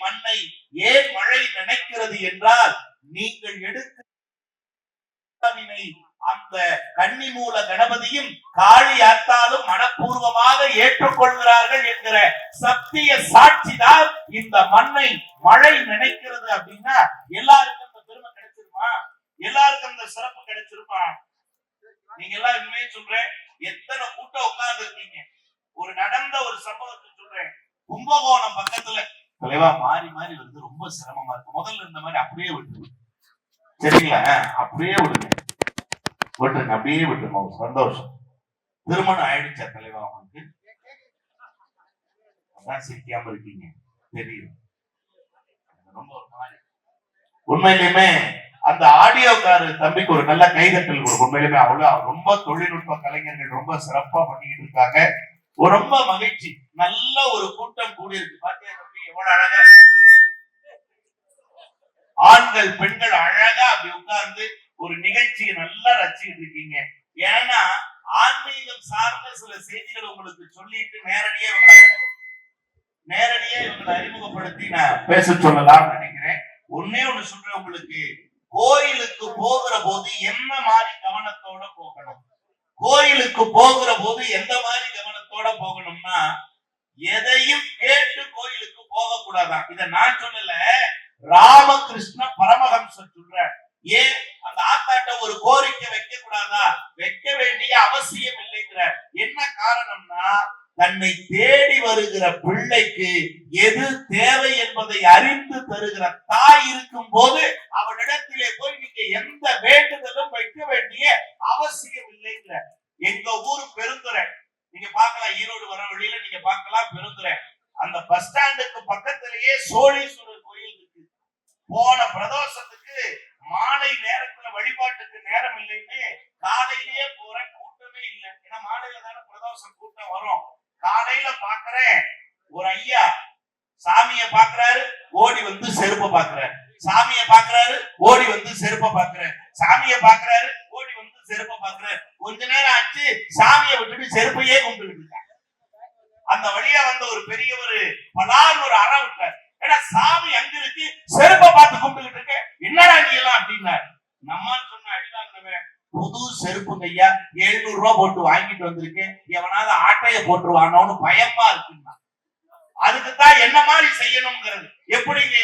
மண்ணை ஏன் மழை நினைக்கிறது என்றால் நீங்கள் எடுக்க அந்த கன்னி மூல கணபதியும் காளி அத்தாலும் மனப்பூர்வமாக ஏற்றுக்கொள்கிறார்கள் என்கிற சத்திய சாட்சிதான் இந்த மண்ணை மழை நினைக்கிறது அப்படின்னா எல்லாருக்கும் அந்த பெருமை கிடைச்சிருமா? எல்லாருக்கும் அந்த சிறப்பு கிடைச்சிருமா? நீங்க எல்லாம் இனிமே சொல்றேன் எத்தனை கூட்டம் உட்கார்ந்து இருக்கீங்க ஒரு நடந்த ஒரு சம்பவத்தை சொல்றேன். கும்பகோணம் பக்கத்துல தலைவா மாறி மாறி வந்து ரொம்ப சிரமமா இருக்கு. முதல்ல இருந்த மாதிரி அப்படியே விட்டுருங்க. சரிங்களா? அப்படியே விடுங்க. விட்டுருங்க அப்படியே விட்டுருங்க. சந்தோஷம். திருமணம் ஆயிடுச்சா தலைவா உங்களுக்கு? அதான் சிரிக்காம இருக்கீங்க. தெரியும் ரொம்ப ஒரு மாதிரி. உண்மையிலுமே அந்த ஆடியோக்காரு தம்பிக்கு ஒரு நல்ல கைதட்டல் கொடுக்கும் உண்மையிலுமே அவ்வளவு ரொம்ப தொழில்நுட்ப கலைஞர்கள் ரொம்ப சிறப்பா பண்ணிக்கிட்டு இருக்காங்க. ரொம்ப மகிழ்ச்சி. நல்ல ஒரு கூட்டம் கூடியிருக்கு. பாத்தியா? எவ்வளவு அழகா? ஆண்கள் பெண்கள் அழகா அப்படி உட்கார்ந்து ஒரு நிகழ்ச்சியை நல்லா ரசிச்சுட்டு இருக்கீங்க. ஏன்னா ஆன்மீகம் சார்ந்த சில செய்திகள் உங்களுக்கு சொல்லிட்டு நேரடியா இவங்களை நேரடியா இவங்களை அறிமுகப்படுத்தி நான் பேச சொல்லலாம்னு நினைக்கிறேன். ஒன்னே ஒண்ணு சொல்றேன் உங்களுக்கு. கோயிலுக்கு போகிற போது என்ன மாதிரி கவனத்தோட போகணும்? கோயிலுக்கு போகிற போது எந்த மாதிரி கவனத்தோட போகணும்னா எதையும் கேட்டு கோயிலுக்கு போக கூடாதான் இத நான் சொல்லல. ராமகிருஷ்ண பரமஹம்சர் சொல்ற ஏன்? அந்த ஆத்தாட்ட ஒரு கோரிக்கை வைக்க கூடாதா வைக்க வேண்டிய அவசியம் இல்லைங்கிற என்ன காரணம்னா தன்னை தேடி வருகிற பிள்ளைக்கு எது தேவை என்பதை அறிந்து தருகிற தாய் இருக்கும் போது அவனிடத்திலே போய் நீங்க எந்த வேண்டுதலும் வைக்க வேண்டிய அவசியம் இல்லைங்கிற எங்க ஊர் பெருந்துறை நீங்க பார்க்கலாம் ஈரோடு வர வழியில நீங்க பார்க்கலாம் பெருந்துறை. அந்த பஸ் ஸ்டாண்டுக்கு பக்கத்திலேயே சோழீஸ்வரர் கோயில் இருக்கு. போன பிரதோஷத்துக்கு மாலை நேரத்துல வழிபாட்டுக்கு நேரம் இல்லைன்னு காலையிலேயே போறேன் கூட்டமே இல்லை. ஏன்னா மாலையில தானே பிரதோஷம் கூட்டம் வரும். காலையில பாக்குறேன் ஒரு ஐயா சாமிய பாக்குறாரு ஓடி வந்து செருப்ப பாக்குறாரு. சாமிய பாக்குறாரு ஓடி வந்து செருப்ப பாக்குறாரு. சாமிய பாக்குறாரு ஓடி வந்து செருப்ப பாக்குறேன் கொஞ்ச நேரம் ஆச்சு சாமியை விட்டுட்டு செருப்பையே கும்பிட்டு அந்த வழியா வந்த ஒரு பெரிய ஒரு பலான் ஒரு அற விட்டார். ஏன்னா சாமி அங்க இருக்கு செருப்ப பார்த்து கும்பிட்டுக்கிட்டு இருக்க. என்னடா நீ எல்லாம் அப்படின்னாரு. நம்ம சொன்ன அடிதான் புது செருப்புங்க ஐயா எழுநூறு ரூபாய் போட்டு வாங்கிட்டு வந்திருக்கேன். எவனாவது ஆட்டைய போட்டுருவானோன்னு பயமா இருக்குன்னா. அதுக்கு தான் என்ன மாதிரி செய்யணுங்கிறது எப்படிங்க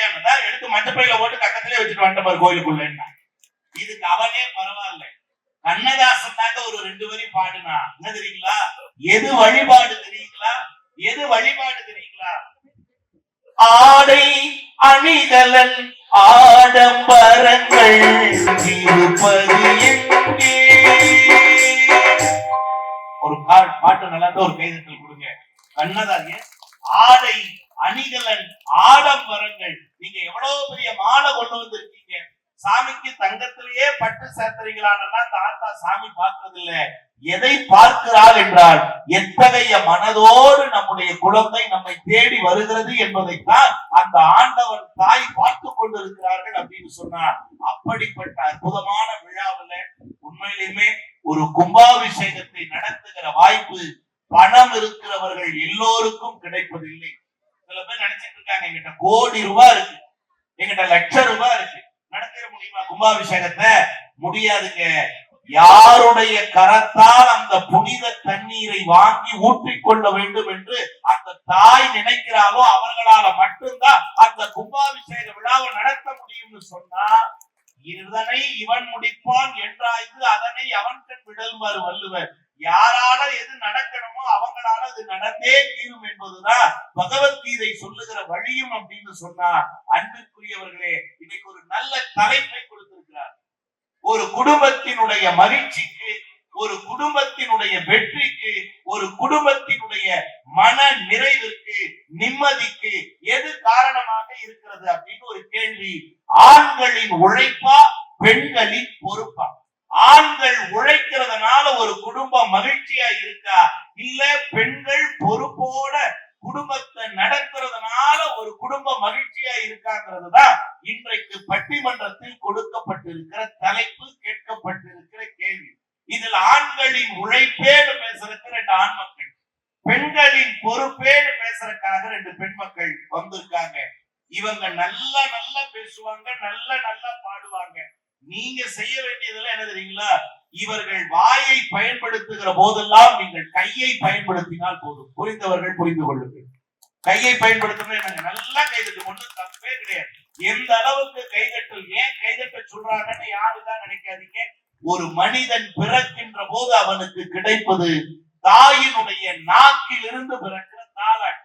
எடுத்து மஞ்சப்பையில போட்டு பக்கத்திலே வச்சுட்டு வந்துட்ட மாதிரி கோயிலுக்குள்ள இதுக்கு அவனே பரவாயில்ல. கண்ணதாசன் தாங்க ஒரு ரெண்டு வரி பாடுனா. என்ன தெரியுங்களா? எது வழிபாடு தெரியுங்களா? எது வழிபாடு தெரியுங்களா? ஆடை அணிகலன் ஆடம்பரங்கள் இருப்பது எங்கே? ஒரு பாட்டு நல்லா ஒரு கைதட்டல் கொடுங்க. கண்ணதாங்க ஆடை அணிகலன் ஆடம்பரங்கள். நீங்க எவ்வளவு பெரிய மாலை கொண்டு வந்திருக்கீங்க. சாமிக்கு தங்கத்திலேயே பட்டு சேர்த்தறீங்களான்னா தாத்தா சாமி பார்க்கறது இல்ல எதை பார்க்கிறாள் என்றால் எத்தகைய மனதோடு நம்முடைய குழந்தை நம்மை தேடி வருகிறது என்பதைத்தான் அந்த ஆண்டவன் தாய் பார்த்து கொண்டிருக்கிறார்கள் அப்படின்னு சொன்னார். அப்படிப்பட்ட அற்புதமான விழாவில் உண்மையிலுமே ஒரு கும்பாபிஷேகத்தை நடத்துகிற வாய்ப்பு பணம் இருக்கிறவர்கள் எல்லோருக்கும் கிடைப்பதில்லை. சில பேர் நினைச்சிட்டு இருக்காங்க எங்கிட்ட கோடி ரூபாய் இருக்கு எங்கிட்ட லட்சம் ரூபாய் இருக்கு. நடத்திட முடியுமா? கும்பாபிஷேகத்தை? முடியாதுங்க. யாருடைய கரத்தால் அந்த புனித தண்ணீரை வாங்கி ஊற்றிக்கொள்ள வேண்டும் என்று அந்த தாய் நினைக்கிறாரோ அவர்களால மட்டும்தான் அந்த கும்பாபிஷேக விழாவை நடத்த முடியும்னு சொன்னா இதனை இவன் முடிப்பான் என்றாய்ந்து அதனை அவன் கண் விடல்மாறு வள்ளுவர். யாரால எது நடக்கணுமோ அவங்களால அது நடந்தே தீரும் என்பதுதான் பகவத்கீதை சொல்லுகிற வழியும் அப்படின்னு சொன்னா அன்பிற்குரியவர்களே இன்னைக்கு ஒரு நல்ல தலைப்பை கொடுத்திருக்கிறார். ஒரு குடும்பத்தினுடைய மகிழ்ச்சிக்கு ஒரு குடும்பத்தினுடைய வெற்றிக்கு ஒரு குடும்பத்தினுடைய மன நிறைவிற்கு நிம்மதிக்கு எது காரணமாக இருக்கிறது அப்படின்னு ஒரு கேள்வி. ஆண்களின் உழைப்பா பெண்களின் பொறுப்பா? ஆண்கள் உழைக்கிறதுனால ஒரு குடும்பம் மகிழ்ச்சியா இருக்கா? இல்ல பெண்கள் பொறுப்போட குடும்பத்தை நடத்துறதுனால ஒரு குடும்பம் மகிழ்ச்சியா இருக்காங்கிறது தான் இன்றைக்கு பட்டிமன்றத்தில் கொடுக்கப்பட்டிருக்கிற தலைப்பு கேட்கப்பட்டிருக்கிற கேள்வி. இதில் ஆண்களின் உழைப்பேன்னு பேசுறதுக்கு ரெண்டு ஆண் மக்கள் பெண்களின் பொறுப்பேன்னு பேசுறதுக்காக ரெண்டு பெண் மக்கள் வந்திருக்காங்க. இவங்க நல்லா நல்லா பேசுவாங்க நல்ல நல்லா பாடுவாங்க. நீங்க செய்ய வேண்டியதெல்லாம் என்ன தெரியுங்களா? இவர்கள் வாயை பயன்படுத்துகிற போதெல்லாம் நீங்கள் கையை பயன்படுத்தினால் போதும். புரிந்தவர்கள் புரிந்து கொள்ளுங்கள். கையை பயன்படுத்தணும் நாங்க நல்லா கைதட்டு ஒண்ணும் தப்பே கிடையாது. எந்த அளவுக்கு கைதட்டல் ஏன் கைதட்ட சொல்றாங்கன்னு யாருதான் நினைக்காதீங்க. ஒரு மனிதன் பிறக்கின்ற போது அவனுக்கு கிடைப்பது தாயினுடைய நாக்கில் இருந்து பிறக்கிற தாளாட்டு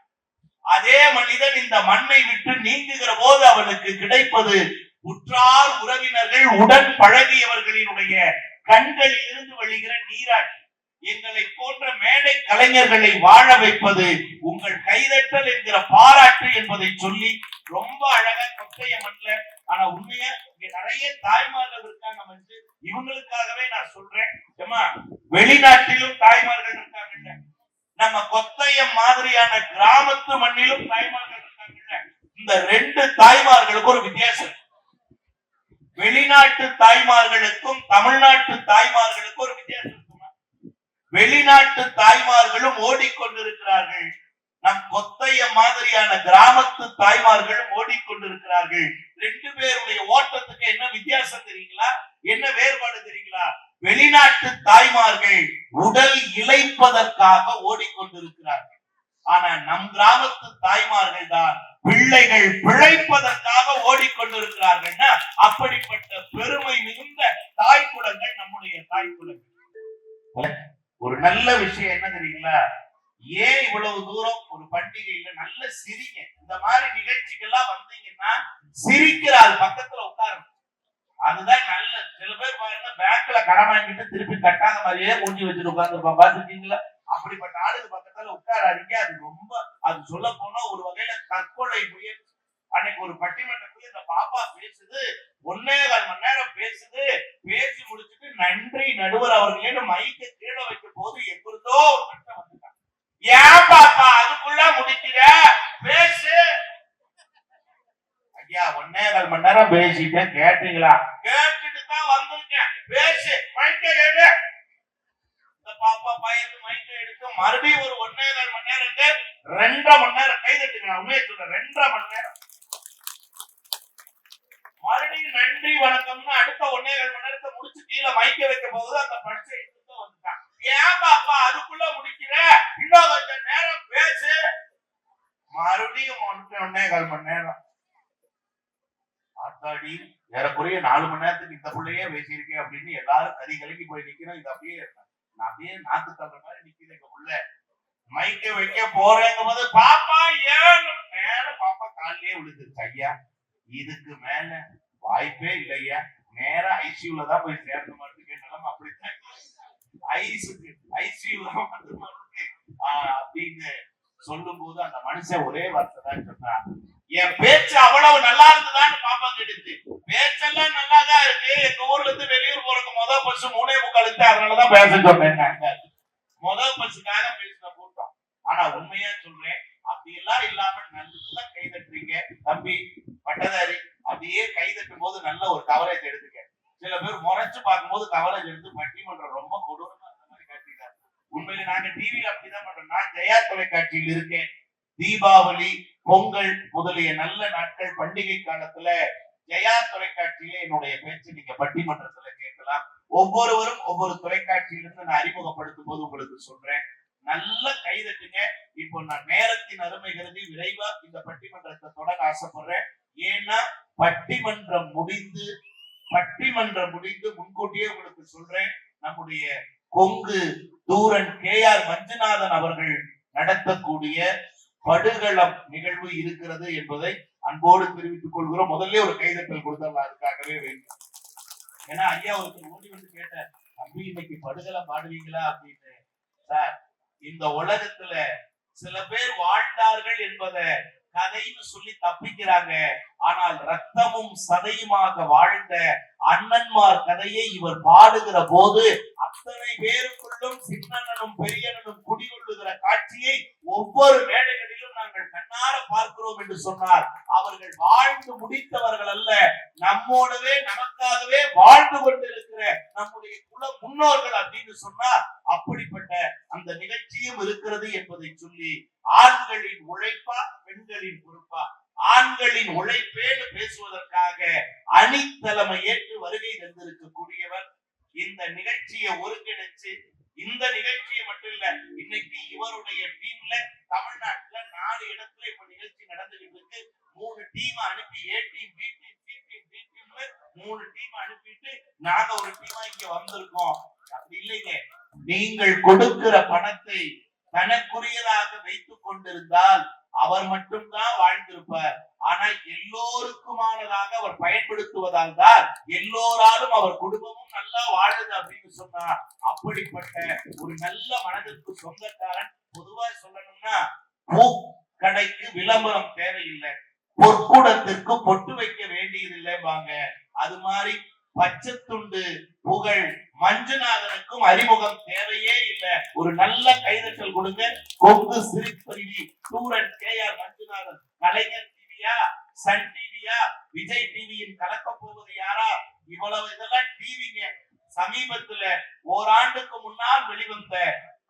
அதே மனிதன் இந்த மண்ணை விட்டு நீங்குகிற போது அவனுக்கு கிடைப்பது உற்றார் உறவினர்கள் உடன் பழகியவர்களினுடைய கண்களில் இருந்து வழிகிற நீராட்சி. எங்களை போன்ற மேடை கலைஞர்களை வாழ வைப்பது உங்கள் கைதட்டல் என்கிற பாராட்டு என்பதை சொல்லி ரொம்ப அழகா கொத்தைய மண்ல ஆனா உண்மையா இங்க நிறைய தாய்மார்கள் இருக்காங்க வந்து இவங்களுக்காகவே நான் சொல்றேன். வெளிநாட்டிலும் தாய்மார்கள் இருக்காங்கல்ல. நம்ம கொத்தையம் மாதிரியான கிராமத்து மண்ணிலும் தாய்மார்கள் இருக்காங்கல்ல. இந்த ரெண்டு தாய்மார்களுக்கு ஒரு வித்தியாசம் இருக்கு. வெளிநாட்டு தாய்மார்களுக்கும் தமிழ்நாட்டு தாய்மார்களுக்கும் ஒரு வித்தியாசம் இருக்குமா? வெளிநாட்டு தாய்மார்களும் ஓடிக்கொண்டிருக்கிறார்கள். நம் கொத்தைய மாதிரியான கிராமத்து தாய்மார்களும் ஓடிக்கொண்டிருக்கிறார்கள். ரெண்டு பேருடைய ஓட்டத்துக்கு என்ன வித்தியாசம் தெரியுங்களா? என்ன வேறுபாடு தெரியுங்களா? வெளிநாட்டு தாய்மார்கள் உடல் இழைப்பதற்காக ஓடிக்கொண்டிருக்கிறார்கள் ஆனா நம் கிராமத்து தாய்மார்கள் தான் பிள்ளைகள் பிழைப்பதற்காக ஓடிக்கொண்டிருக்கிறார்கள்னா அப்படிப்பட்ட பெருமை மிகுந்த தாய் குலங்கள் நம்முடைய தாய் குலங்கள் ஒரு நல்ல விஷயம் என்ன தெரியுங்களா ஏன் இவ்வளவு தூரம் ஒரு பண்டிகையில நல்ல சிரிங்க. இந்த மாதிரி நிகழ்ச்சிகள்லாம் வந்தீங்கன்னா சிரிக்கிறாள் பக்கத்துல உட்காருங்க. அதுதான் நல்ல சில பேர் பாருங்க பேங்க்ல கடன் வாங்கிட்டு திருப்பி கட்டாத மாதிரியே மூஞ்சி வச்சுட்டு உட்காந்துருப்பான் பாத்துருக்கீங்களா அப்படிப்பட்ட ஆளுக்கு பக்கத்துல உட்காராதீங்க. அது ரொம்ப அது சொல்ல போனா ஒரு வகையில தற்கொலை முயற்சி அன்னைக்கு ஒரு பட்டிமன்றத்துல இந்த பாப்பா பேசுது ஒன்னே கால் மணி நேரம் பேசுது பேசி முடிச்சுட்டு நன்றி நடுவர் அவர்களே மைக்க கீழே வைக்கும் போது எப்பொழுதோ ஒரு கட்டம் வந்துட்டாங்க ஏன் பாப்பா? அதுக்குள்ள முடிக்கிற? பேசு. ஐயா ஒன்னே கால் மணி நேரம் பேசிட்டேன். கேட்டீங்களா? கேட்டுட்டு தான் வந்திருக்கேன். பேசு. மைக்க எடு இந்த பாப்பா பயந்து மைக்க எடுத்து மறுபடியும் ஒரு ஒன்னே கால் மணி நேரத்துக்கு ரெண்டரை மணி நேரம் கை தட்டுங்க நான் உண்மையை சொல்றேன். ரெண்டரை மணி நேரம். மறுபடியும் நன்றி வணக்கம்னு அடுத்த ஒன்னே கால் மணி நேரத்தை முடிச்சு கீழே மைக்க வைக்க போது அந்த பரிசை எடுத்து வந்துட்டான் ஏன் பாப்பா அதுக்குள்ள முடிக்கிற இன்னும் கொஞ்சம் நேரம் பேசு மறுபடியும் ஒன்று ஒன்னே கால் மணி நேரம். ஆத்தாடி ஏறக்குறைய நாலு மணி நேரத்துக்கு இந்த பிள்ளையே பேசியிருக்கேன் அப்படின்னு எல்லாரும் கறி கலங்கி போய் நிக்கிறோம். இது அப்படியே நான் அப்படியே நாத்து தள்ளுற மாதிரி நிக்கிறேன் எங்க உள்ள மைக்க வைக்க போறேங்க போது பாப்பா ஏன் மேல பாப்பா காலிலே விழுந்துருச்சு. ஐயா இதுக்கு மேல வாய்ப்பே இல்லையா நேரா ஐசியூல தான் போய் சேர்ந்த மாட்டேங்க நிலைமை அப்படித்தான் ஐசுக்கு ஐசியூல தான் ஆஹ் அப்படின்னு சொல்லும் போது அந்த மனுஷன் ஒரே வார்த்தை தான் சொன்னான். என் பேச்சு அவ்வளவு நல்லா இருந்ததான்னு பாப்பா கேட்டுச்சு. பேச்செல்லாம் நல்லா தான் இருக்கு. எங்க ஊர்ல இருந்து வெளியூர் போறதுக்கு முதல் பஸ் மூணே முக்காலுக்கு அதனாலதான் பேச சொன்னேன் முதல் பஸ்ஸுக்காக பேசின கூட்டம். ஆனா உண்மையா சொல்றேன் அப்படியெல்லாம் இல்லாம நல்லா கை தட்டுறீங்க. தம்பி பட்டதாரி அப்படியே கை தட்டும் போது நல்ல ஒரு கவரேஜ் எடுத்துக்க. சில பேர் முறைச்சு பார்க்கும்போது கவரேஜ் எடுத்து பட்டிமன்றம் ரொம்ப கொடூரமா அந்த மாதிரி காட்டிட்டாங்க உண்மையில நாங்க டிவியில அப்படிதான் பண்றோம் நான் ஜெயா தொலைக்காட்சியில் இருக்கேன். தீபாவளி பொங்கல் முதலிய நல்ல நாட்கள் பண்டிகை காலத்துல ஜெயா தொலைக்காட்சியில என்னுடைய பேச்சு நீங்க பட்டிமன்றத்துல கேட்கலாம். ஒவ்வொருவரும் ஒவ்வொரு தொலைக்காட்சியிலிருந்து நான் அறிமுகப்படுத்தும் போது உங்களுக்கு சொல்றேன். நல்ல கைதட்டுங்க இப்போ நான் நேரத்தின் அருமை கருதி விரைவா இந்த பட்டிமன்றத்தை தொடர ஆசைப்படுறேன். ஏன்னா பட்டிமன்றம் முடிந்து பட்டிமன்றம் முடிந்து முன்கூட்டியே உங்களுக்கு சொல்றேன். நம்முடைய கொங்கு தூரன் கே ஆர் மஞ்சுநாதன் அவர்கள் நடத்தக்கூடிய படுகளம் நிகழ்வு இருக்கிறது என்பதை அன்போடு தெரிவித்துக் கொள்கிறோம். முதல்ல ஒரு கைதட்டல் கொடுத்தா அதுக்காகவே வேண்டும். ஏன்னா ஐயா ஒருத்தர் ஓடி வந்து கேட்டார் தம்பி இன்னைக்கு படுகளை பாடுவீங்களா அப்படின்னு. சார் இந்த உலகத்துல சில பேர் வாழ்ந்தார்கள் என்பதை கதைன்னு சொல்லி தப்பிக்கிறாங்க. ஆனால் ரத்தமும் சதையுமாக வாழ்ந்த அண்ணன்மார் கதையை இவர் பாடுகிற போது அத்தனை பேருக்குள்ளும் சின்னனும் பெரியனும் குடிகொள்ளுகிற காட்சியை ஒவ்வொரு மேடைகளிலும் நாங்கள் கண்ணார பார்க்கிறோம் என்று சொன்னார். அவர்கள் வாழ்ந்து முடித்தவர்கள் அல்ல நம்மோடவே நமக்காகவே வாழ்ந்து கொண்டிருக்கிற நம்முடைய குல முன்னோர்கள் அப்படின்னு சொன்னார். அப்படிப்பட்ட அந்த நிகழ்ச்சியும் இருக்கிறது என்பதை சொல்லி ஆண்களின் உழைப்பா பெண்களின் பொறுப்பா ஆண்களின் உழைப்பேன்னு பேசுவதற்காக அணித்தலைமை ஏற்று வருகை தந்திருக்கக்கூடியவர் இந்த நிகழ்ச்சியை ஒருங்கிணைச்சு இந்த நிகழ்ச்சியை மட்டும் இல்ல இன்னைக்கு இவருடைய டீம்ல தமிழ்நாட்டுல நாலு இடத்துல இப்ப நிகழ்ச்சி நடந்துகிட்டு இருக்கு மூணு டீம் அனுப்பி A team B team C team D டீம்னு மூணு டீம் அனுப்பிட்டு நாங்க ஒரு டீமா இங்க வந்திருக்கோம். அப்படி இல்லைங்க. நீங்கள் கொடுக்கிற பணத்தை தனக்குரியதாக வைத்துக் கொண்டிருந்தால் அவர் மட்டும்தான் வாழ்ந்திருப்பார். ஆனா எல்லோருக்குமானதாக அவர் பயன்படுத்துவதால் தான் எல்லோராலும் அவர் குடும்பமும் நல்லா வாழுது அப்படின்னு சொன்னா அப்படிப்பட்ட ஒரு நல்ல மனதிற்கு சொந்தக்காரன் பொதுவா சொல்லணும்னா பூ கடைக்கு விளம்பரம் தேவையில்லை. பொற்குடத்திற்கு பொட்டு வைக்க வேண்டியதில்லைம்பாங்க. அது மாதிரி பச்சைத்துண்டு புகழ் மஞ்சுநாதனுக்கும் அறிமுகம் தேவையே இல்ல. ஒரு நல்ல கைதட்டல் கொடுங்க. கொங்கு சிரிப்பருவி சூரன் கே ஆர் மஞ்சுநாதன் கலைஞர் டிவியா சன் டிவியா விஜய் டிவியின் கலக்க போவது யாரா? இவ்வளவு இதெல்லாம் டிவிங்க. சமீபத்துல ஓராண்டுக்கு முன்னால் வெளிவந்த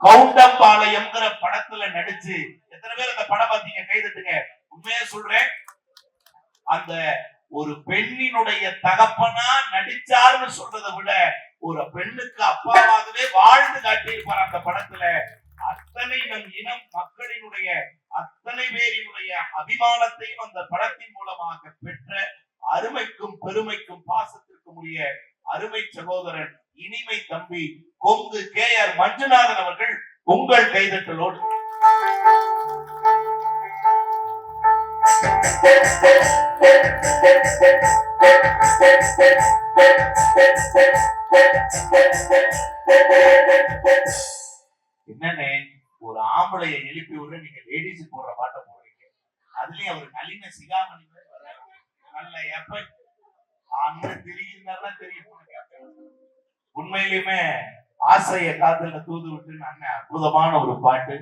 கவுண்டம்பாளையம்ங்கிற படத்துல நடிச்சு எத்தனை பேர் அந்த படம் பார்த்தீங்க? கைதட்டுங்க. உண்மையா சொல்றேன். அந்த ஒரு பெண்ணினுடைய தகப்பனா நடிச்சாருன்னு சொல்றதை விட ஒரு பெண்ணுக்கு அப்பாவாகவே வாழ்ந்து காட்டியிருப்பார் அந்த படத்துல. அத்தனை நம் இனம் மக்களினுடைய அத்தனை பேரினுடைய அபிமானத்தையும் அந்த படத்தின் மூலமாக பெற்ற அருமைக்கும் பெருமைக்கும் பாசத்திற்கும் உரிய அருமை சகோதரன் இனிமை தம்பி கொங்கு கே ஆர் மஞ்சுநாதன் அவர்கள் உங்கள் கைதட்டலோடு. என்னன்னு ஒரு ஆம்பளைய எழுப்பி விட நீங்க லேடிஸ் போடுற பாட்டை போடுறீங்க. அதுலயும் அவர் நளின சிகாமணி நல்ல எஃபெக்ட் அண்ணன் தெரியுதுன்னா தெரியும் உண்மையிலுமே ஆசைய காத்துல தூது விட்டு அண்ணன் அற்புதமான ஒரு பாட்டு.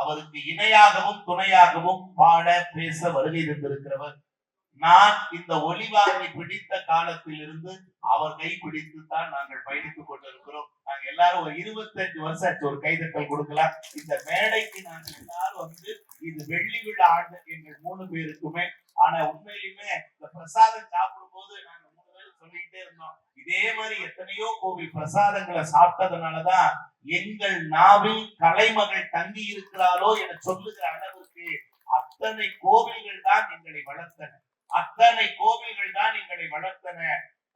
அவருக்கு இணையாகவும் துணையாகவும் பாட பேச வருகை இருந்திருக்கிறவர் நான் இந்த ஒளிவாங்கி பிடித்த காலத்தில் இருந்து அவர் கை பிடித்து தான் நாங்கள் பயணித்துக் கொண்டிருக்கிறோம். நாங்க எல்லாரும் ஒரு இருபத்தஞ்சு வருஷம் ஆச்சு ஒரு கைதட்டல் கொடுக்கலாம் இந்த மேடைக்கு நாங்கள் எல்லாரும் வந்து இது வெள்ளி விழா ஆண்டு எங்கள் மூணு பேருக்குமே. ஆனா உண்மையிலுமே இந்த பிரசாதம் சாப்பிடும் போது நாங்க மூணு பேரும் சொல்லிக்கிட்டே இருந்தோம். இதே மாதிரி எத்தனையோ கோவில் பிரசாதங்களை சாப்பிட்டதுனாலதான் எங்கள் நாவில் கலைமகள் தங்கி இருக்கிறாளோ என சொல்லுகிற அளவுக்கு அத்தனை கோவில்கள் தான் எங்களை வளர்த்தன. அத்தனை கோவில்கள் தான் எங்களை வளர்த்தன.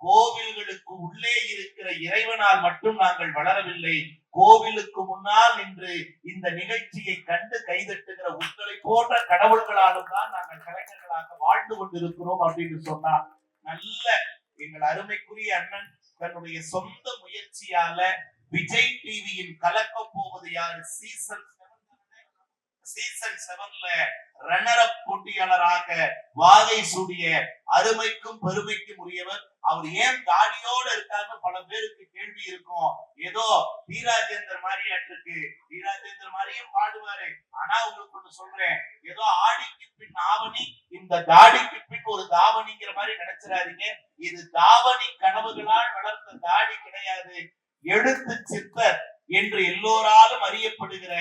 கோவில்களுக்கு உள்ளே இருக்கிற இறைவனால் மட்டும் நாங்கள் வளரவில்லை. கோவிலுக்கு முன்னால் நின்று இந்த நிகழ்ச்சியை கண்டு கைதட்டுகிற உங்களை போன்ற கடவுள்களாலும் தான் நாங்கள் கலைஞர்களாக வாழ்ந்து கொண்டிருக்கிறோம் அப்படின்னு சொன்னா நல்ல எங்கள் அருமைக்குரிய அண்ணன் தன்னுடைய சொந்த முயற்சியால விஜய் டிவியின் கலக்க போவது யாரு? சீசன் சீசன் செவன்ல ரன்னரப் போட்டியாளராக வாகை சூடிய அருமைக்கும் பெருமைக்கும் உரியவர். அவர் ஏன் தாடியோட இருக்காருன்னு பல பேருக்கு கேள்வி இருக்கும். ஏதோ தீராஜேந்தர் மாதிரியாட்டிருக்கு தீராஜேந்தர் மாதிரியும் பாடுவாரு. ஆனா உங்களுக்கு ஒண்ணு சொல்றேன். ஏதோ ஆடிக்கு பின் ஆவணி இந்த தாடிக்கு பின் ஒரு தாவணிங்கிற மாதிரி நினைச்சிடாதீங்க. இது தாவணி கனவுகளால் வளர்ந்த தாடி கிடையாது. எழுத்து சித்தர் என்று எல்லோராலும் அறியப்படுகிற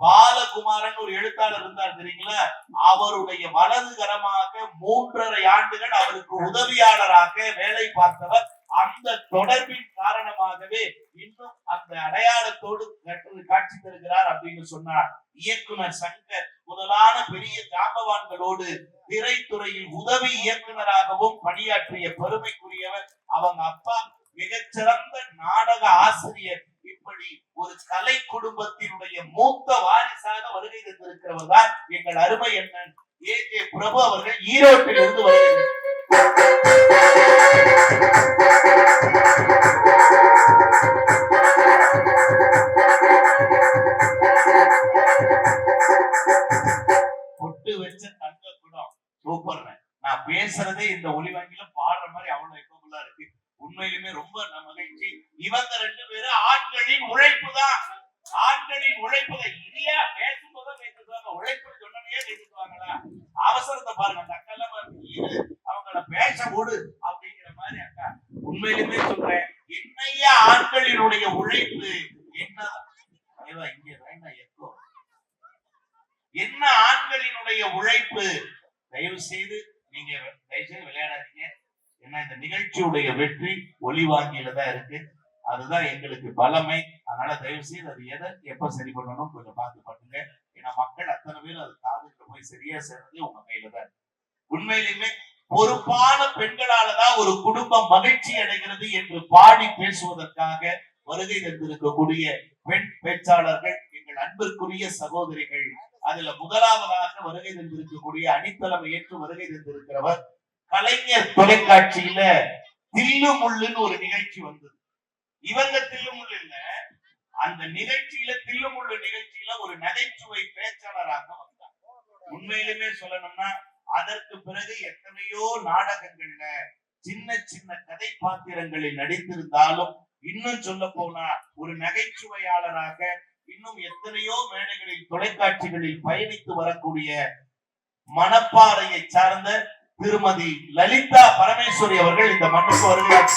பாலகுமாரன் ஒரு எழுத்தாளர் இருந்தார் தெரியுங்களா? அவருடைய வலதுகரமாக மூன்றரை ஆண்டுகள் அவருக்கு உதவியாளராக வேலை பார்த்தவர். அந்த தொடர்பின் காரணமாகவே இன்னும் அந்த அடையாளத்தோடு காட்சி தருகிறார் அப்படின்னு சொன்னார். இயக்குனர் சங்கர் முதலான பெரிய ஜாம்பவான்களோடு திரைத்துறையில் உதவி இயக்குனராகவும் பணியாற்றிய பெருமைக்குரியவர். அவங்க அப்பா மிகச்சிறந்த நாடக ஆசிரியர் இப்படி ஒரு கலை குடும்பத்தினுடைய மூத்த வாரிசாக வருகை தந்திருக்கிறவர் தான் எங்கள் அருமை என்ன ஏ ஜே பிரபு அவர்கள் ஈரோட்டில் இருந்து வருகிறார். எங்களுக்கு பலமை அதனால தயவு செய்து அது எதை எப்ப சரி பண்ணணும் கொஞ்சம் பார்த்து பண்ணுங்க. ஏன்னா மக்கள் அத்தனை பேரும் அது காதுக்கு போய் சரியா சேர்றது உங்க கையில தான் உண்மையிலுமே பொறுப்பான பெண்களாலதான் ஒரு குடும்பம் மகிழ்ச்சி அடைகிறது என்று பாடி பேசுவதற்காக வருகை தந்திருக்கக்கூடிய பெண் பேச்சாளர்கள் எங்கள் அன்பிற்குரிய சகோதரிகள் அதுல முதலாவதாக வருகை தந்திருக்கக்கூடிய அணித்தலைமை ஏற்று வருகை தந்திருக்கிறவர் கலைஞர் தொலைக்காட்சியில தில்லு முள்ளுன்னு ஒரு நிகழ்ச்சி வந்தது. இவங்க தில்லுமுள் இல்ல. அந்த நிகழ்ச்சியில தில்லுமுள்ளு நிகழ்ச்சியில ஒரு நகைச்சுவை பேச்சாளராக வந்தார். உண்மையிலுமே சொல்லணும்னா அதற்கு பிறகு எத்தனையோ நாடகங்கள்ல சின்ன சின்ன கதை பாத்திரங்களில் நடித்திருந்தாலும் இன்னும் சொல்ல போனா ஒரு நகைச்சுவையாளராக இன்னும் எத்தனையோ மேடைகளில் தொலைக்காட்சிகளில் பயணித்து வரக்கூடிய மணப்பாறையை சார்ந்த திருமதி லலிதா பரமேஸ்வரி அவர்கள் இந்த மண்ணுக்கு வருகிறார்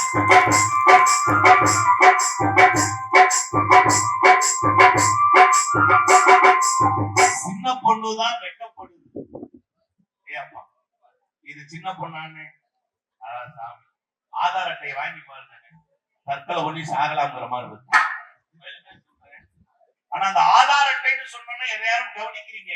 சின்ன பொண்ணுதான் வெட்டப்படுது ஏப்பா இது சின்ன பொண்ணான்னு? அதான் சாமி. ஆதார் அட்டையை வாங்கி பாருங்க. தற்கொலை பண்ணி சாகலாம்ங்கிற மாதிரி இருக்கு. ஆனா அந்த ஆதார் அட்டைன்னு சொன்னோன்னா எல்லாரும் கவனிக்கிறீங்க.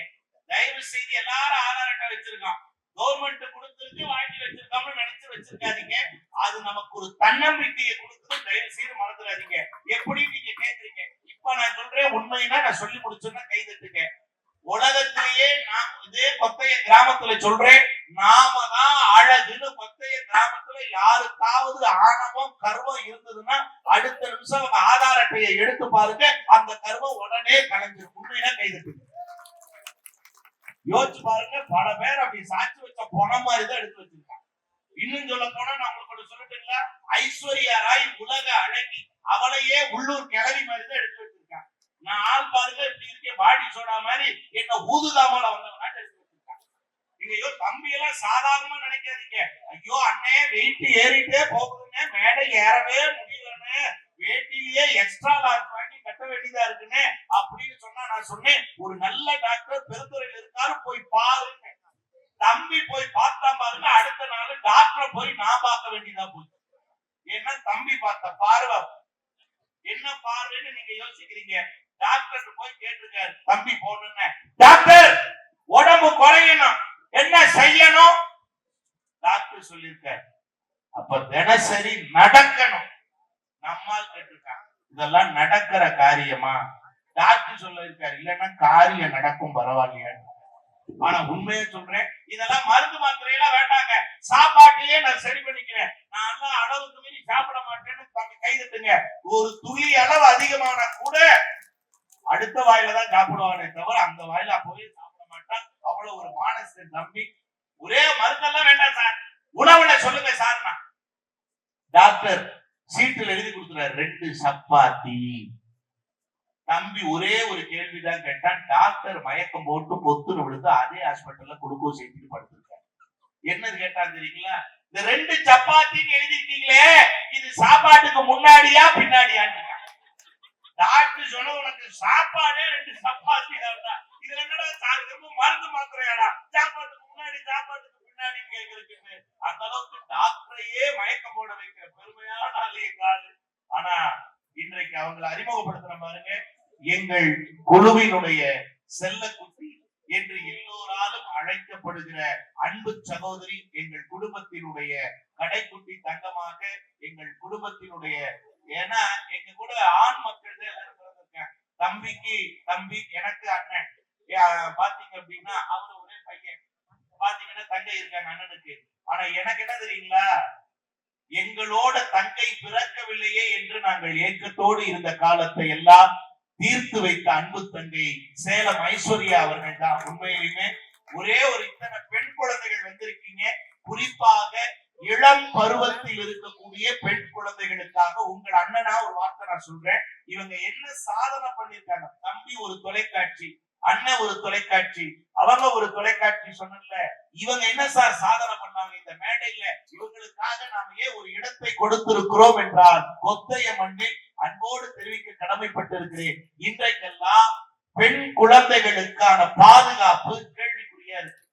தயவு செய்து எல்லாரும் ஆதார் அட்டை வச்சிருக்கான். கவர்மெண்ட் கொடுத்துருக்கு வாங்கி வச்சிருக்காம நினைச்சு வச்சிருக்காதீங்க. அது நமக்கு ஒரு தன்னம்பிக்கையை கொடுக்குது. தயவு செய்து மறந்துடாதீங்க. எப்படி நீங்க கேக்குறீங்க? இப்ப நான் சொல்றேன் உண்மைன்னா நான் சொல்லி முடிச்சோன்னா கை தட்டுங்க. உலகத்திலேயே நான் இதே கொத்தைய கிராமத்துல சொல்றேன். நாம தான் அழகுன்னு கொத்தைய கிராமத்துல யாருக்காவது ஆணவம் கர்வம் இருந்ததுன்னா அடுத்த நிமிஷம் அந்த ஆதார் அட்டையை எடுத்து பாருங்க. அந்த கர்வம் உடனே கலைஞ்சிடும் உண்மையினா கை தட்டுங்க. யோசிச்சு பாருங்க பல பேர் அப்படி சாட்சி வச்ச பணம் மாதிரி தான் எடுத்து வச்சிருக்காங்க. இன்னும் சொல்ல போனா நான் உங்களுக்கு சொல்லட்டுங்களா ஐஸ்வர்யா ராய் உலக அழகி அவளையே உள்ளூர் கிளவி மாதிரி தான் எடுத்து வச்சிருக்காங்க. நான் ஆள் பாருங்க இப்படி இருக்க பாடி சோடா மாதிரி என்ன ஊதுகாமல வந்தவங்க எடுத்து வச்சிருக்காங்க. நீங்க ஐயோ தம்பி எல்லாம் சாதாரணமா நினைக்காதீங்க. ஐயோ அண்ணே வெயிட் ஏறிட்டே போகுதுன்னு மேடை ஏறவே முடியலன்னு வேட்டிலேயே எக்ஸ்ட்ரா லார்ஜ் வாங்கி கட்ட வேண்டியதா இருக்குன்னு அப்படின்னு சொன்னா நான் சொன்னேன். ஒரு நல்ல டாக்டர் பெருந்துறையில் இருக்காரு போய் பாருங்க தம்பி போய் பார்த்தா பாருங்க அடுத்த நாள் டாக்டரை போய் நான் பார்க்க வேண்டியதா போச்சு. ஏன்னா தம்பி பார்த்த பார்வை என்ன பார்வைன்னு நீங்க யோசிக்கிறீங்க. டாக்டர் போய் கேட்டிருக்காரு தம்பி போடணுன்னு டாக்டர் உடம்பு குறையணும். என்ன செய்யணும்? டாக்டர் சொல்லியிருக்காரு. அப்ப தினசரி நடக்கணும். நம்மால் கேட்டிருக்காங்க இதெல்லாம் நடக்கிற காரியமா? டாக்டர் சொல்ல இருக்காரு இல்லைன்னா காரியம் நடக்கும் பரவாயில்லையா? ஆனா உண்மையை சொல்றேன் இதெல்லாம் மருந்து மாத்திரையெல்லாம் வேண்டாங்க. சாப்பாட்டிலேயே நான் சரி பண்ணிக்கிறேன். நான் எல்லாம் அளவுக்கு மீறி சாப்பிட மாட்டேன்னு தம்பி கை தட்டுங்க. ஒரு துளி அளவு அதிகமானா கூட அடுத்த வாயில தான் சாப்பிடுவானே தவிர அந்த வாயில போய் சாப்பிட மாட்டான். அவ்வளவு ஒரு மானச நம்பி ஒரே மருந்தெல்லாம் வேண்டாம் சார். உணவுல சொல்லுங்க சார்னா டாக்டர் சீட்டுல எழுதி கொடுக்குறாரு ரெண்டு சப்பாத்தி. தம்பி ஒரே ஒரு கேள்விதான் கேட்டான். டாக்டர் மயக்கம் போட்டு பொத்துன்னு விழுந்து அதே ஹாஸ்பிட்டல்ல குளுக்கோஸ் ஏற்றிட்டு படுத்திருக்காரு. என்னது கேட்டான் தெரியுங்களா? இந்த ரெண்டு சப்பாத்தின்னு எழுதிருக்கீங்களே இது சாப்பாட்டுக்கு முன்னாடியா பின்னாடியான்னு டாக்டர் சொன்ன உனக்கு சாப்பாடே ரெண்டு சப்பாத்தி தான் இதுல என்னடா மருந்து மாத்திரையாடா? சாப்பாட்டுக்கு முன்னாடி சாப்பாட்டுக்கு பின்னாடி கேட்கிறதுக்கு அந்த அளவுக்கு டாக்டரையே மயக்கம் போட வைக்கிற பெருமையான ஆளு ஆனா இன்றைக்கு அவங்களை அறிமுகப்படுத்துற பாருங்க. எங்கள் குழுவினுடைய செல்லக்குட்டி என்று எல்லோராலும் அழைக்கப்படுகிற அன்பு சகோதரி எங்கள் குடும்பத்தினுடைய கடைக்குட்டி தங்கமாக எங்கள் குடும்பத்தினுடைய ஏன்னா எங்க கூட ஆண் மக்கள் தான் தம்பிக்கு தம்பி எனக்கு அண்ணன். பாத்தீங்க அப்படின்னா அவர் ஒரே பையன். பாத்தீங்கன்னா தங்கை இருக்காங்க அண்ணனுக்கு. ஆனா எனக்கு என்ன தெரியுங்களா? எங்களோட தங்கை பிறக்கவில்லையே என்று நாங்கள் ஏக்கத்தோடு இருந்த காலத்தை எல்லாம் தீர்த்து வைத்த அன்பு தங்கை சேலம் ஐஸ்வர்யா அவர்கள் தான். உண்மையிலுமே ஒரே ஒரு இத்தனை பெண் குழந்தைகள் வந்திருக்கீங்க. குறிப்பாக இளம் பருவத்தில் இருக்கக்கூடிய பெண் குழந்தைகளுக்காக உங்கள் அண்ணனா ஒரு வார்த்தை நான் சொல்றேன். இவங்க என்ன சாதனை பண்ணிருக்காங்க தம்பி ஒரு தொலைக்காட்சி. அண்ணன் ஒரு தொலைக்காட்சி அவங்க ஒரு தொலைக்காட்சி சொன்னல இவங்க என்ன சார் சாதனை பண்ணாங்க? இந்த மேடையில இவங்களுக்காக நாம ஏன் ஒரு இடத்தை கொடுத்திருக்கிறோம் என்றால் கொத்தைய மண்ணில் அன்போடு தெரிவிக்க கடமைப்பட்டிருக்கிறேன். இன்றைக்கெல்லாம் பெண் குழந்தைகளுக்கான பாதுகாப்பு கேள்விக்குரியா இருக்கு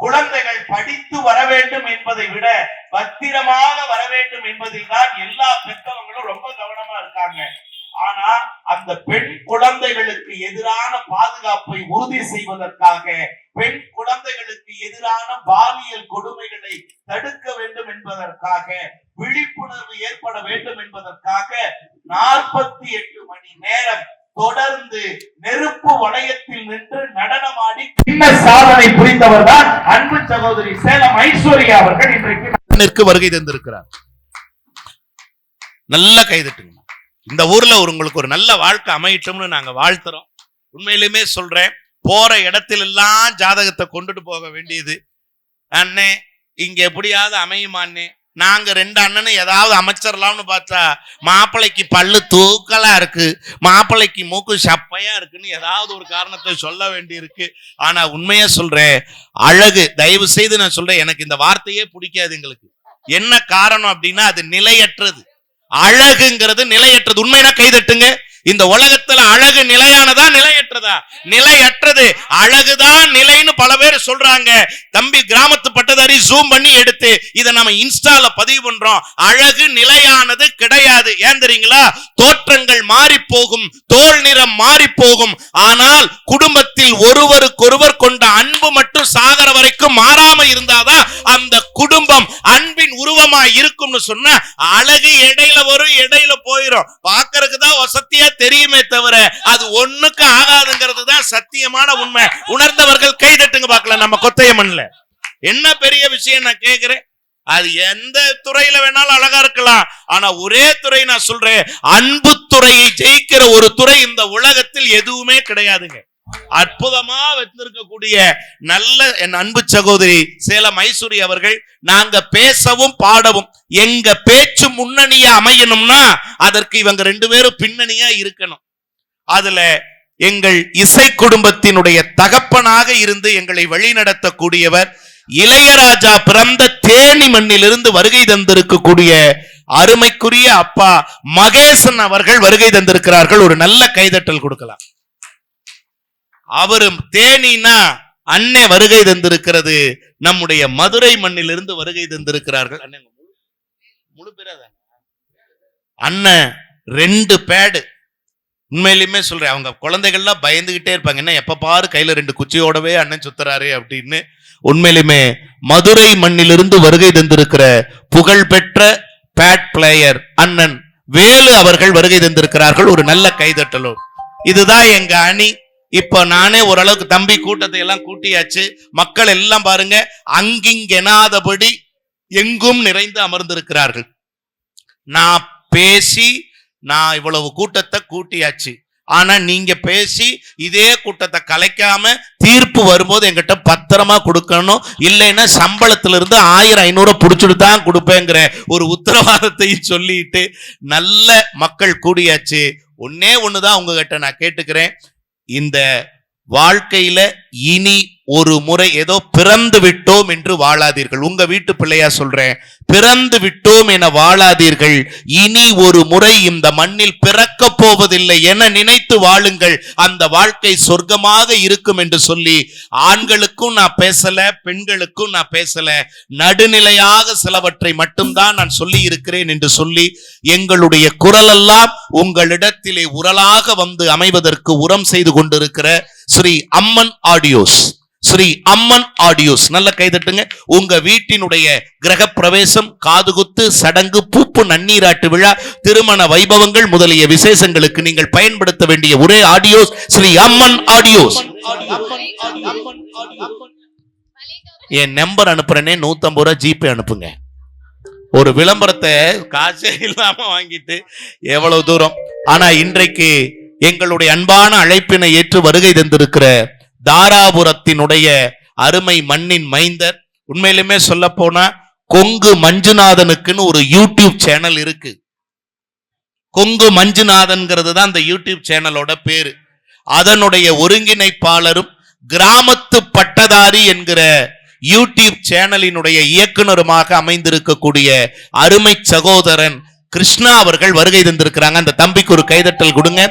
குழந்தைகள் படித்து வர வேண்டும் என்பதை விட பத்திரமாக வர வேண்டும் என்பதில் தான் எல்லா பெற்றவங்களும் ரொம்ப கவனமா இருக்காங்க. ஆனா அந்த பெண் குழந்தைகளுக்கு எதிரான பாதுகாப்பை உறுதி செய்வதற்காக பெண் குழந்தைகளுக்கு எதிரான பாலியல் கொடுமைகளை தடுக்க வேண்டும் என்பதற்காக விழிப்புணர்வு ஏற்பட வேண்டும் என்பதற்காக நாற்பத்தி எட்டு மணி நேரம் தொடர்ந்து நெருப்பு வளையத்தில் நின்று நடனமாடி சின்ன சாதனை புரிந்தவர் தான் அன்பு சகோதரி சேலம் ஐஸ்வர்யா அவர்கள் இன்றைக்கு வருகை தந்திருக்கிறார். நல்ல கைதட்டுங்க இந்த ஊர்ல ஒரு உங்களுக்கு ஒரு நல்ல வாழ்க்கை அமையட்டும்னு நாங்க வாழ்த்துறோம். உண்மையிலுமே சொல்றேன் போற இடத்துல எல்லாம் ஜாதகத்தை கொண்டுட்டு போக வேண்டியது. அண்ணே இங்க எப்படியாவது அமையுமாண்ணே நாங்க ரெண்டு அண்ணனும் ஏதாவது அமைச்சிடலாம்னு பார்த்தா மாப்பிள்ளைக்கு பல்லு தூக்கலா இருக்கு மாப்பிள்ளைக்கு மூக்கு சப்பையா இருக்குன்னு ஏதாவது ஒரு காரணத்தை சொல்ல வேண்டி இருக்கு ஆனா உண்மையா சொல்றேன் அழகு தயவு செய்து நான் சொல்றேன் எனக்கு இந்த வார்த்தையே பிடிக்காது எங்களுக்கு. என்ன காரணம் அப்படின்னா அது நிலையற்றது. அழகுங்கிறது நிலையற்றது. உண்மைனா கைதட்டுங்க. இந்த உலகத்துல அழகு நிலையானதா நிலையற்றதா? நிலையற்றது. அழகுதான் நிலைன்னு பல பேர் சொல்றாங்க. தம்பி கிராமத்து பட்டதாரி ஜூம் பண்ணி எடுத்து இதை நம்ம இன்ஸ்டால பதிவு பண்றோம். அழகு நிலையானது கிடையாது. ஏன் தெரியுங்களா? தோற்றங்கள் மாறி போகும் தோல் நிறம் மாறி போகும் ஆனால் குடும்பத்தில் ஒருவருக்கொருவர் கொண்ட அன்பு மட்டும் சாகர வரைக்கும் மாறாம இருந்தாதான் அந்த குடும்பம் அன்பின் உருவமா இருக்கும்னு சொன்னா அழகு இடையில வரும் இடையில போயிடும் பாக்குறதுக்கு தான் வசதியா தெரியுமே தவிர அது ஒண்ணுக்கு ஆகாதுங்கிறது தான் சத்தியமான உண்மை. உணர்ந்தவர்கள் கைதட்டுங்க பார்க்கல நம்ம கொத்தைய மண்ணில். என்ன பெரிய விஷயம் நான் கேட்கிறேன் அது எந்த துறையில வேணாலும் அழகா இருக்கலாம். ஆனா ஒரே துறை நான் சொல்றேன் அன்பு துறையை ஜெயிக்கிற ஒரு துறை இந்த உலகத்தில் எதுவுமே கிடையாதுங்க. அற்புதமா வச்சிருக்கக்கூடிய நல்ல என் அன்பு சகோதரி சேலம் ஐஸ்வரி அவர்கள் நாங்க பேசவும் பாடவும் எங்க பேச்சு முன்னணியா அமையணும்னா அதற்கு இவங்க ரெண்டு பேரும் பின்னணியா இருக்கணும். அதுல எங்கள் இசை குடும்பத்தினுடைய தகப்பனாக இருந்து எங்களை வழிநடத்தக்கூடியவர் இளையராஜா பிறந்த தேனி மண்ணிலிருந்து வருகை தந்திருக்கக்கூடிய அருமைக்குரிய அப்பா மகேசன் அவர்கள் வருகை தந்திருக்கிறார்கள். ஒரு நல்ல கைதட்டல் கொடுக்கலாம். அவரும் தேனினா அன்னை வருகை தந்திருக்கிறது. நம்முடைய மதுரை மண்ணிலிருந்து வருகை தந்திருக்கிறார்கள். அண்ணன் முழு பேரா அண்ணன் ரெண்டு பேடு உண்மையிலுமே சொல்றேன் அவங்க குழந்தைகள்லாம் பயந்துகிட்டே இருப்பாங்க. என்ன எப்ப பாரு கையில ரெண்டு குச்சியோடவே அண்ணன் சுத்துறாரு அப்படின்னு. உண்மையிலுமே மதுரை மண்ணிலிருந்து வருகை தந்திருக்கிற புகழ்பெற்ற பேட் பிளேயர் அண்ணன் வேலு அவர்கள் வருகை தந்திருக்கிறார்கள். ஒரு நல்ல கைதட்டலோடு. இதுதான் எங்க அணி. இப்ப நானே ஓரளவுக்கு தம்பி கூட்டத்தை எல்லாம் கூட்டியாச்சு. மக்கள் எல்லாம் பாருங்க அங்கிங்கெனாதபடி எங்கும் நிறைந்து அமர்ந்திருக்கிறார்கள். நான் பேசி நான் இவ்வளவு கூட்டத்தை கூட்டியாச்சு. ஆனா நீங்க பேசி இதே கூட்டத்தை கலைக்காம தீர்ப்பு வரும்போது எங்கிட்ட பத்திரமா கொடுக்கணும். இல்லைன்னா சம்பளத்திலிருந்து ஆயிரம் ஐநூறு பிடிச்சிட்டு தான் கொடுப்பேங்கிற ஒரு உத்தரவாதத்தையும் சொல்லிட்டு நல்ல மக்கள் கூடியாச்சு. ஒன்னே ஒண்ணுதான் உங்ககிட்ட நான் கேட்டுக்கிறேன். இந்த வாழ்க்கையில இனி ஒரு முறை ஏதோ பிறந்து விட்டோம் என்று வாழாதீர்கள். உங்க வீட்டு பிள்ளையா சொல்றேன் பிறந்து விட்டோம் என வாழாதீர்கள். இனி ஒரு முறை இந்த மண்ணில் பிறக்க போவதில்லை என நினைத்து வாழுங்கள். அந்த வாழ்க்கை சொர்க்கமாக இருக்கும் என்று சொல்லி ஆண்களுக்கும் நான் பேசல பெண்களுக்கும் நான் பேசல. நடுநிலையாக சிலவற்றை மட்டும்தான் நான் சொல்லி இருக்கிறேன் என்று சொல்லி எங்களுடைய குரலெல்லாம் உங்களிடத்திலே உரலாக வந்து அமைவதற்கு உரம் செய்து கொண்டிருக்கிற ஸ்ரீ அம்மன் ஆடியோஸ். ஸ்ரீ அம்மன் ஆடியோஸ். நல்ல கைதட்டுங்க உங்க வீட்டினுடைய கிரக பிரவேசம் காதுகுத்து சடங்கு பூப்பு நன்னீராட்டு விழா திருமண வைபவங்கள் முதலிய விசேஷங்களுக்கு நீங்கள் பயன்படுத்த வேண்டிய ஒரே ஆடியோஸ் ஸ்ரீ அம்மன் ஆடியோஸ். என் நம்பர் அனுப்புறேனே நூத்தம்பது ரூபா ஜிபே அனுப்புங்க. ஒரு விளம்பரத்தை காசே இல்லாம வாங்கிட்டு எவ்வளவு தூரம். ஆனா இன்றைக்கு எங்களுடைய அன்பான அழைப்பினை ஏற்று வருகை தந்திருக்கிற தாராபுரத்தினுடைய அருமை மண்ணின் மைந்தர். உண்மையிலுமே சொல்ல போனா கொங்கு மஞ்சுநாதனுக்குன்னு ஒரு யூடியூப் சேனல் இருக்கு. கொங்கு மஞ்சுநாதன்கிறது தான் அந்த யூடியூப் சேனலோட பேரு. அதனுடைய ஒருங்கிணைப்பாளரும் கிராமத்து பட்டதாரி என்கிற யூடியூப் சேனலினுடைய இயக்குனருமாக அமைந்திருக்கக்கூடிய அருமை சகோதரன் கிருஷ்ணா அவர்கள் வருகை தந்திருக்கிறாங்க. அந்த தம்பிக்கு ஒரு கைதட்டல் கொடுங்க.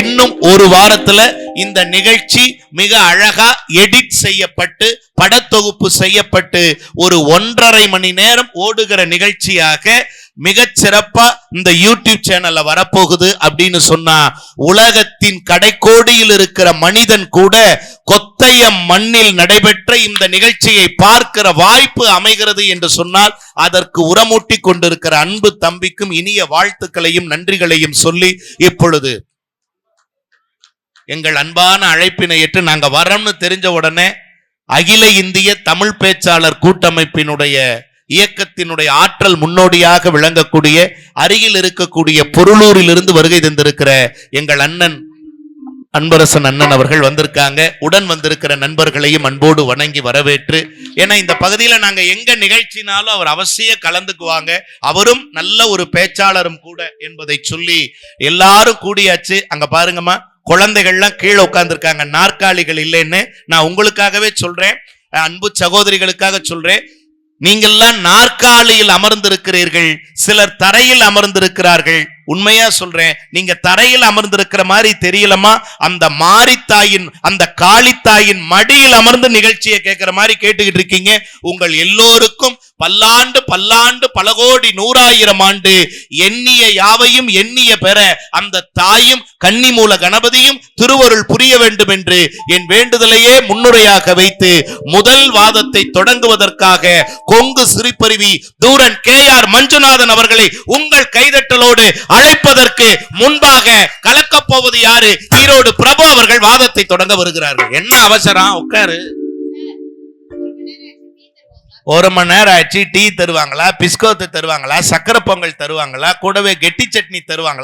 இன்னும் ஒரு வாரத்துல இந்த நிகழ்ச்சி மிக அழகா எடிட் செய்யப்பட்டு படத்தொகுப்பு செய்யப்பட்டு ஒரு ஒன்றரை மணி நேரம் ஓடுகிற நிகழ்ச்சியாக மிக சிறப்பா இந்த யூடியூப் சேனல்ல வரப்போகுது அப்படின்னு சொன்னா உலகத்தின் கடைக்கோடியில் இருக்கிற மனிதன் கூட கொத்தையம் மண்ணில் நடைபெற்ற இந்த நிகழ்ச்சியை பார்க்கிற வாய்ப்பு அமைகிறது என்று சொன்னால் அதற்கு உரமூட்டி கொண்டிருக்கிற அன்பு தம்பிக்கும் இனிய வாழ்த்துக்களையும் நன்றிகளையும் சொல்லி இப்பொழுது எங்கள் அன்பான அழைப்பினை ஏற்று நாங்க வரோம்னு தெரிஞ்ச உடனே அகில இந்திய தமிழ் பேச்சாளர் கூட்டமைப்பினுடைய இயக்கத்தினுடைய ஆற்றல் முன்னோடியாக விளங்கக்கூடிய அருகில் இருக்கக்கூடிய பொருளூரிலிருந்து வருகை தந்திருக்கிற எங்கள் அண்ணன் அன்பரசன் அண்ணன் அவர்கள் வந்திருக்காங்க. உடன் வந்திருக்கிற நண்பர்களையும் அன்போடு வணங்கி வரவேற்று ஏன்னா இந்த பகுதியில நாங்க எங்க நிகழ்ச்சினாலும் அவர் அவசிய கலந்துக்குவாங்க. அவரும் நல்ல ஒரு பேச்சாளரும் கூட என்பதை சொல்லி எல்லாரும் கூடியாச்சு. அங்க பாருங்கம்மா குழந்தைகள்லாம் கீழே உட்கார்ந்துருக்காங்க. நாற்காலிகள் இல்லைன்னு நான் உங்களுக்காகவே சொல்றேன். அன்பு சகோதரிகளுக்காக சொல்றேன். நீங்கள்லாம் நாற்காலியில் அமர்ந்திருக்கிறீர்கள். சிலர் தரையில் அமர்ந்திருக்கிறார்கள். உண்மையா சொல்றேன் நீங்க தரையில் அமர்ந்திருக்கிற மாதிரி தெரியலமா அந்த மாரித்தாயின் அந்த காளித்தாயின் மடியில் அமர்ந்து நிகழ்ச்சியை கேட்கிற மாதிரி கேட்டுக்கிட்டு இருக்கீங்க. உங்கள் எல்லோருக்கும் பல்லாண்டு பல்லாண்டு பல கோடி நூறாயிரம் ஆண்டு எண்ணிய யாவையும் எண்ணிய பெற அந்த தாயும் கன்னிமூல கணபதியும் திருவருள் புரிய வேண்டும் என்று என் வேண்டுதலையே முன்னுரையாக வைத்து முதல் வாதத்தை தொடங்குவதற்காக கொங்கு சிரிப்பருவி தூரன் கே ஆர் மஞ்சுநாதன் அவர்களை உங்கள் கைதட்டலோடு அழைப்பதற்கு முன்பாக கலக்கப் போவது யாரு? ஈரோடு பிரபு அவர்கள் வாதத்தை தொடங்க வருகிறார்கள். என்ன அவசரம்? உட்காரு. ஒரு மணி நேரம் ஆச்சு டீ தருவாங்களா பிஸ்கோத்து தருவாங்களா சக்கரை பொங்கல் தருவாங்களா கூடவே கெட்டி சட்னி தருவாங்களா